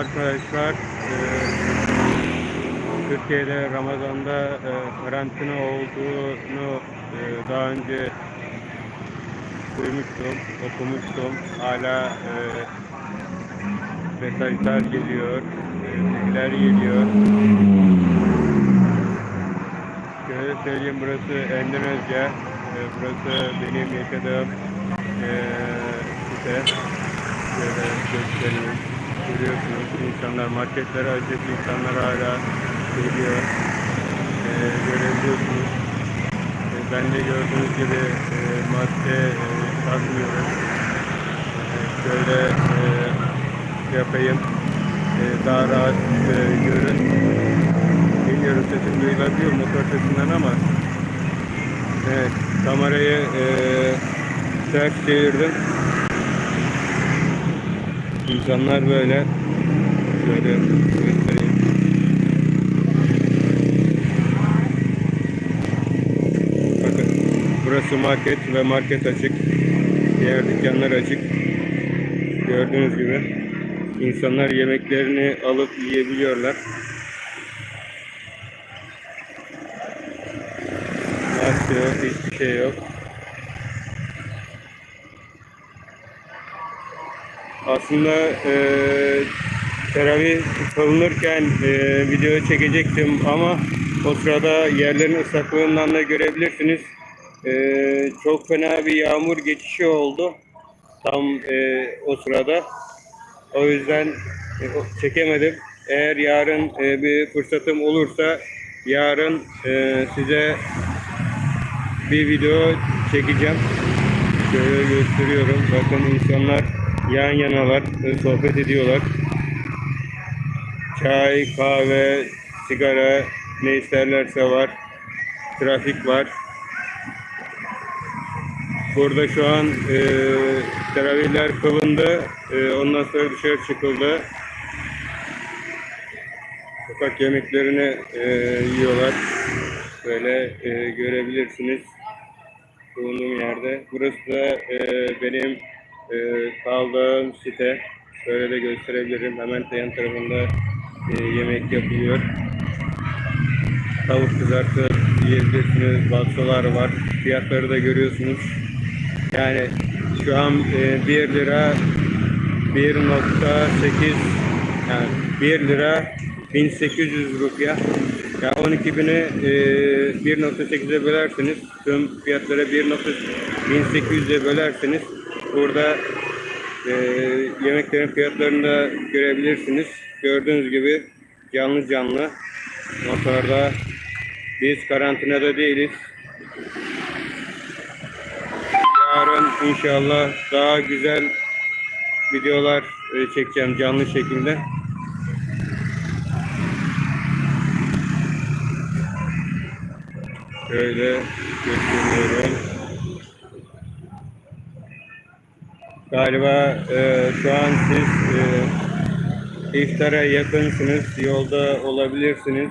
arkadaşlar. Ee, Türkiye'de Ramazan'da e, karantina olduğunu e, daha önce duymuştum, okumuştum. Hala e, mesajlar geliyor, e, bilgiler geliyor. Şöyle söyleyeyim burası Endonezya. E, burası benim yaşadığım e, site. Şöyle göstereyim. Görüyorsunuz insanlar marketlere açık, insanlar hala geliyor. E, görebiliyorsunuz. E, ben de gördüğünüz gibi e, maske e, takmıyorum. E, şöyle e, yapayım. E, daha rahat e, görün. Bilmiyorum sesim duyulabiliyor motor sesinden ama Evet kamerayı e, ters çevirdim. İnsanlar böyle şöyle göstereyim. Bakın burası market ve market açık. Diğer dükkanlar açık. Gördüğünüz gibi insanlar yemeklerini alıp yiyebiliyorlar. Yok, hiçbir şey yok. Aslında eee teravih kılınırken eee video çekecektim ama o sırada yerlerin ıslaklığından da görebilirsiniz. Eee, çok fena bir yağmur geçişi oldu. Tam eee, o sırada. O yüzden e, çekemedim. Eğer yarın e, bir fırsatım olursa yarın e, size bir video çekeceğim. Şöyle gösteriyorum. Bakın insanlar yan yanalar, e, sohbet ediyorlar. Çay, kahve, sigara ne isterlerse var. Trafik var. Burada şu an e, teravihler kılındı. E, ondan sonra dışarı çıkıldı. Sokak yemeklerini e, yiyorlar. Böyle e, görebilirsiniz bulunduğum yerde. Burası da e, benim e, kaldığım site. Böyle de gösterebilirim. Hemen yan tarafında e, yemek yapılıyor. Tavuk kızartıp yiyebilirsiniz. Baksolar var. Fiyatları da görüyorsunuz. Yani şu an e, 1 lira 1.8 yani 1 lira 1800 rupiah. Ya 12 bini e, 1.8'e bölerseniz tüm fiyatlara 1.1800'e bölerseniz burada e, yemeklerin fiyatlarını da görebilirsiniz. Gördüğünüz gibi canlı canlı motorda biz karantinada değiliz. Yarın inşallah daha güzel videolar e, çekeceğim canlı şekilde. Şöyle gösteriyorum. Galiba e, şu an siz e, iftara yakınsınız, yolda olabilirsiniz.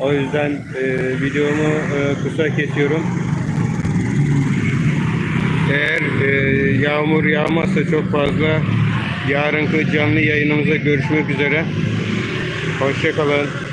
O yüzden e, videomu e, kısa kesiyorum. Eğer e, yağmur yağmazsa çok fazla yarınki canlı yayınımıza görüşmek üzere. Hoşçakalın.